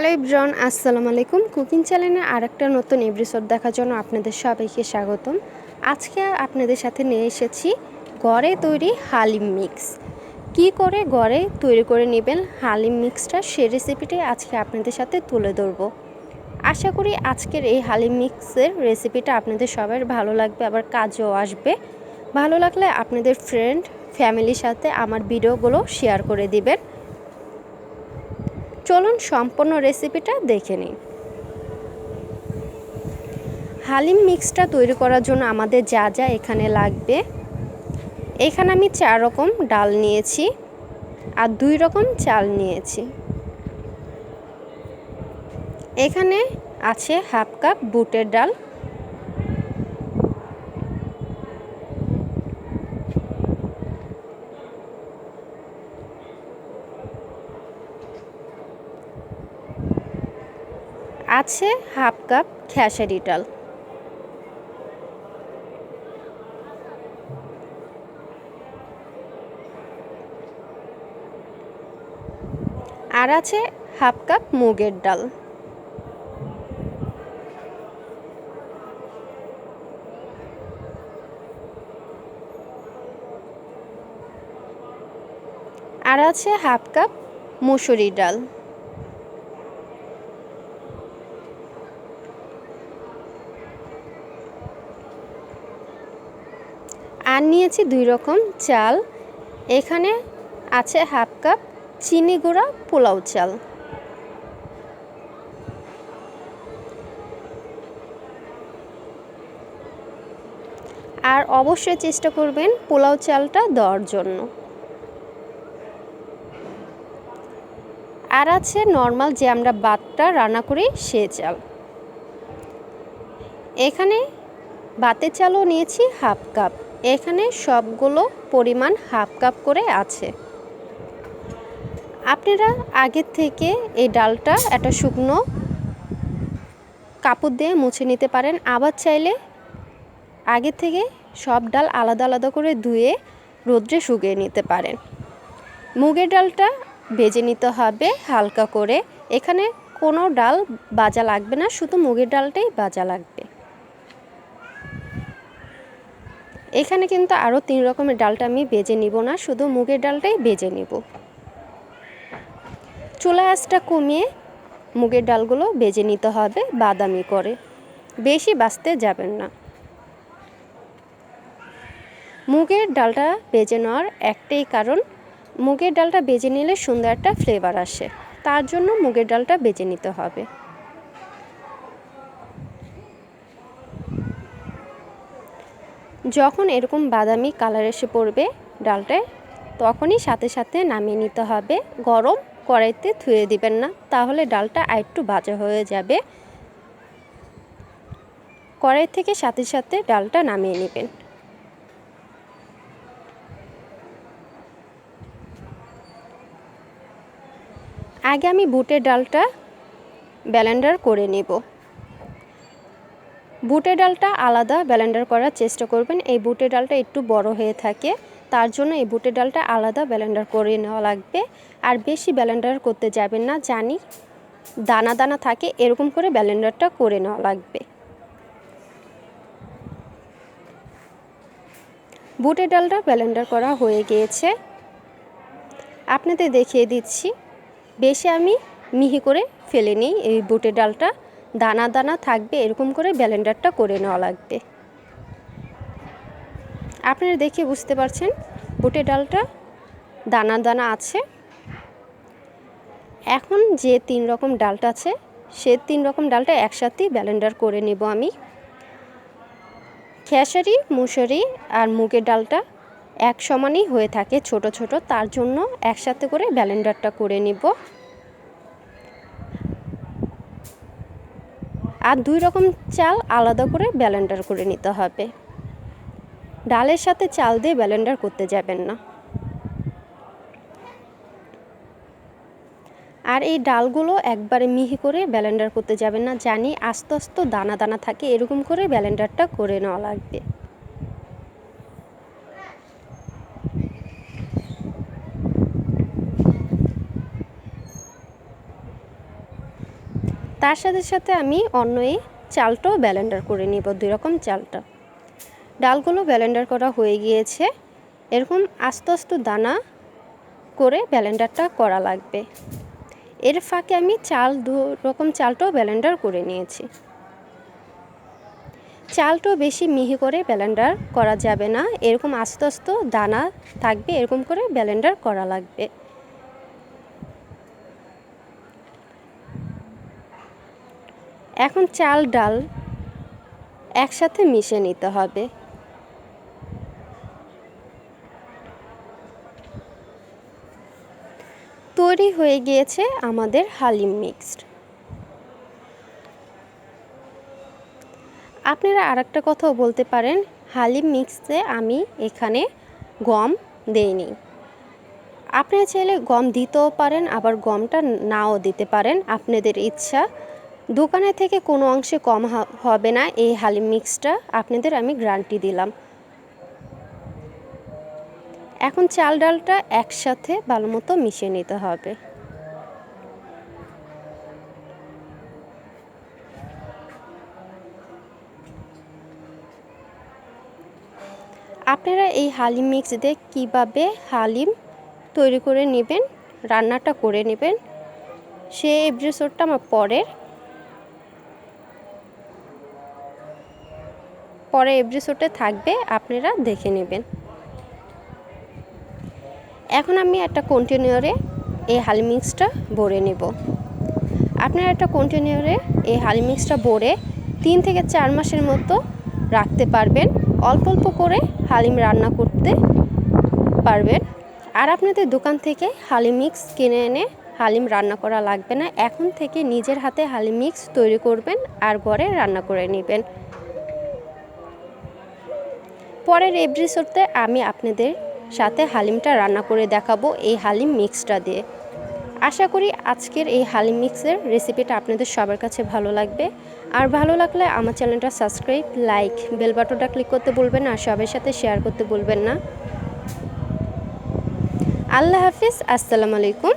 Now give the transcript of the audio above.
Hello ইব্রন আসসালামু আলাইকুম। Cooking চ্যানেলে আর একটা নতুন এপিসোড দেখার জন্য আপনাদের সবাইকে স্বাগতম। আজকে আপনাদের সাথে নিয়ে এসেছি ঘরে তৈরি হালিম মিক্স কি করে ঘরে তৈরি করে নেবেন হালিম মিক্সটা সে রেসিপিটাই আজকে আপনাদের সাথে তুলে ধরবো। আশা করি আজকের এই হালিম মিক্সের রেসিপিটা আপনাদের সবার ভালো লাগবে, আবার কাজেও আসবে। ভালো লাগলে আপনাদের ফ্রেন্ড ফ্যামিলির সাথে আমার ভিডিওগুলো শেয়ার করে দিবেন। চলুন সম্পূর্ণ রেসিপিটা দেখে নিই। হালিম মিক্সটা তৈরি করার জন্য আমাদের যা যা এখানে লাগবে। এখানে আমি চার রকম ডাল নিয়েছি আর দুই রকম চাল নিয়েছি। এখানে আছে হাফ কাপ বুটের ডাল। আছে হাফ কাপ খেসারি ডাল আর আছে হাফ কাপ মুগের ডাল। আর আছে হাফ কাপ মুসুরি ডাল। আর নিয়েছি দুই রকম চাল। এখানে আছে হাফ কাপ চিনি গুঁড়া পোলাও চাল। আর অবশ্যই চেষ্টা করবেন পোলাও চালটা দেওয়ার জন্য। আর আছে নর্মাল যে আমরা বাতটা রান্না করি সে চাল। এখানে বাতের চালও নিয়েছি হাফ কাপ। এখানে সবগুলো পরিমাণ হাফ কাপ করে আছে। আপনারা আগের থেকে এই ডালটা একটা শুকনো কাপড় দিয়ে মুছে নিতে পারেন। আবার চাইলে আগে থেকে সব ডাল আলাদা আলাদা করে ধুয়ে রোদ্রে শুকিয়ে নিতে পারেন। মুগের ডালটা ভেজে নিতে হবে হালকা করে। এখানে কোনো ডাল বাজা লাগবে না, শুধু মুগের ডালটাই বাজা লাগবে। এখানে কিন্তু আরও তিন রকমের ডালটা আমি বেজে নিব না, শুধু মুগের ডালটাই বেজে নিব। চুলা আঁচটা কমিয়ে মুগের ডালগুলো বেজে নিতে হবে বাদামি করে, বেশি বাঁচতে যাবেন না। মুগের ডালটা বেজে নেওয়ার একটাই কারণ, মুগের ডালটা বেজে নিলে সুন্দর একটা ফ্লেভার আসে, তার জন্য মুগের ডালটা বেজে নিতে হবে। যখন এরকম বাদামি কালার এসে পড়বে ডালটায়, তখনই সাথে সাথে নামিয়ে নিতে হবে। গরম কড়াইতে ধুয়ে দিবেন না, তাহলে ডালটা আরেকটু ভাজা হয়ে যাবে। কড়াই থেকে সাথে সাথে ডালটা নামিয়ে নেবেন। আগে আমি বুটের ডালটা ব্যালেন্ডার করে নেব। বুটের ডালটা আলাদা ব্যালেন্ডার করার চেষ্টা করবেন। এই বুটের ডালটা একটু বড় হয়ে থাকে, তার জন্য এই বুটের ডালটা আলাদা ব্যালেন্ডার করে নেওয়া লাগবে। আর বেশি ব্যালেন্ডার করতে যাবেন না, জানি দানা দানা থাকে, এরকম করে ব্যালেন্ডারটা করে নেওয়া লাগবে। বুটের ডালটা ব্যালেন্ডার করা হয়ে গিয়েছে। আপনাদের দেখিয়ে দিচ্ছি, বেশি আমি মিহি করে ফেলে নিই এই বুটের ডালটা। দানা দানা থাকবে, এরকম করে ব্যালেন্ডারটা করে নেওয়া লাগবে। আপনারা দেখে বুঝতে পারছেন বুটের ডালটা দানা দানা আছে। এখন যে তিন রকম ডালটা আছে, সে তিন রকম ডালটা একসাথেই ব্যালেন্ডার করে নেব আমি। খেসারি, মুসুরি আর মুগের ডালটা এক সমানই হয়ে থাকে ছোট ছোট, তার জন্য একসাথে করে ব্যালেন্ডারটা করে নিব। আর দুই রকম চাল আলাদা করে ব্যালেন্ডার করে নিতে হবে। ডালের সাথে চাল দিয়ে ব্যালেন্ডার করতে যাবেন না। আর এই ডালগুলো একবারে মিহি করে ব্যালেন্ডার করতে যাবেন না। জানি আস্তে আস্তে দানা দানা থাকে, এরকম করে ব্যালেন্ডারটা করে নেওয়া লাগবে। তার সাথে সাথে আমি অন্য এই চালটাও ব্যালেন্ডার করে নিব, দুই রকম চালটা। ডালগুলো ব্যালেন্ডার করা হয়ে গিয়েছে। এরকম আস্তে আস্তে দানা করে ব্যালেন্ডারটা করা লাগবে। এর ফাঁকে আমি চাল, দু রকম চালটাও ব্যালেন্ডার করে নিয়েছি। চালটাও বেশি মিহি করে ব্যালেন্ডার করা যাবে না। এরকম আস্তে আস্তে দানা থাকবে, এরকম করে ব্যালেন্ডার করা লাগবে। এখন চাল, ডাল একসাথে মিশে নিতে হবে। তৈরি হয়ে গিয়েছে আমাদের হালিম মিক্সড। আপনারা আর একটা কথাও বলতে পারেন, হালিম মিক্সে আমি এখানে গম দেইনি। আপনারা চাইলে গম দিতেও পারেন, আবার গমটা নাও দিতে পারেন, আপনাদের ইচ্ছা দোকানে থেকে কোনো অংশে কম হবে না। এই হালিম মিক্সটা আপনাদের আমি গ্যারান্টি দিলাম। এখন চাল ডালটা একসাথে ভালো মতো মিশিয়ে নিতে হবে। আপনারা এই হালিম মিক্স দিয়ে কীভাবে হালিম তৈরি করে নেবেন, রান্নাটা করে নেবেন সে এপিসোডটা আমার পরের। পরে এপিসোডে থাকবে, আপনারা দেখে নেবেন। এখন আমি একটা কন্টেনারে এই হালি মিক্সটা ভরে নেব। আপনারা একটা কন্টেনারে এই হালি মিক্সটা ভরে তিন থেকে চার মাসের মতো রাখতে পারবেন। অল্প অল্প করে হালিম রান্না করতে পারবেন। আর আপনাদের দোকান থেকে হালিম মিক্স কিনে এনে হালিম রান্না করা লাগবে না। এখন থেকে নিজের হাতে হালিম মিক্স তৈরি করবেন আর ঘরে রান্না করে নেবেন। পরের এপিসোডে আমি আপনাদের সাথে হালিমটা রান্না করে দেখাবো এই হালিম মিক্সটা দিয়ে। আশা করি আজকের এই হালিম মিক্সের রেসিপিটা আপনাদের সবার কাছে ভালো লাগবে। আর ভালো লাগলে আমার চ্যানেলটা সাবস্ক্রাইব লাইক বেল বাটনটা ক্লিক করতে বলবেন আর সবার সাথে শেয়ার করতে বলবেন না। আল্লাহ হাফিজ, আসসালামু আলাইকুম।